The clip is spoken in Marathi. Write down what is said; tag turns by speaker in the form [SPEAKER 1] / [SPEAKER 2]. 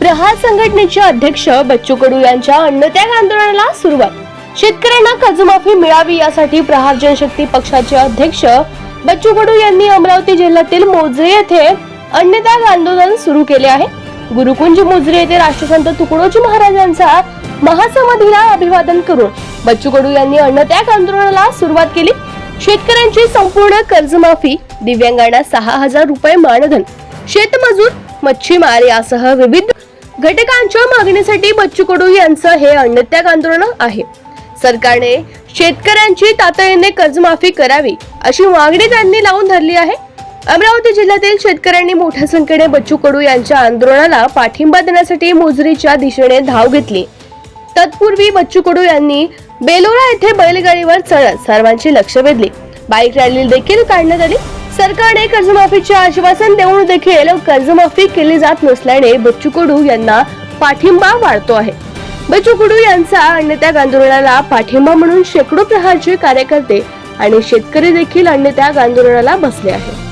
[SPEAKER 1] प्रहार संघटनेचे अध्यक्ष बच्चू कडू यांच्या अन्नत्याग आंदोलनाला सुरुवात. शेतकऱ्यांना कर्जमाफी मिळावी यासाठी प्रहार जनशक्ती पक्षाचे अध्यक्ष बच्चू कडू यांनी अमरावती जिल्ह्यातील मोजरे येथे अन्नत्याग आंदोलन सुरू केले आहे. गुरुकुंज मोजरे येथे राष्ट्रसंत तुकडोजी महाराजांचा महासमाधीला अभिवादन करून बच्चू कडू यांनी अन्नत्याग आंदोलनाला सुरुवात केली. शेतकऱ्यांची संपूर्ण कर्जमाफी दिव्यांगांना सहा हजार रुपये मानधन शेतमजूर मच्छीमार यासह विविध घटकांच्या मागणीसाठी बच्चू कडू यांचं हे अन्नत्याग आंदोलन आहे. सरकारने शेतकऱ्यांची तातडीने कर्जमाफी करावी अशी मागणी त्यांनी लावून धरली आहे. अमरावती जिल्ह्यातील शेतकऱ्यांनी मोठ्या संख्येने बच्चू कडू यांच्या आंदोलनाला पाठिंबा देण्यासाठी मोजरीच्या दिशेने धाव घेतली. तत्पूर्वी बच्चू कडू यांनी बेलोरा येथे बैलगाडीवर चढत सर्वांची लक्ष वेधले. बाईक रॅली देखील काढण्यात आली. सरकारने कर्जमाफीचे आश्वासन देऊन देखील कर्जमाफी केली जात नसल्याने बच्चू कडू यांना पाठिंबा वाढतो आहे. बच्चू कडू यांचा अन्नत्याग आंदोलनाला पाठिंबा म्हणून शेकडो प्रहारचे कार्यकर्ते आणि शेतकरी देखील अन्नत्याग आंदोलनाला बसले आहेत.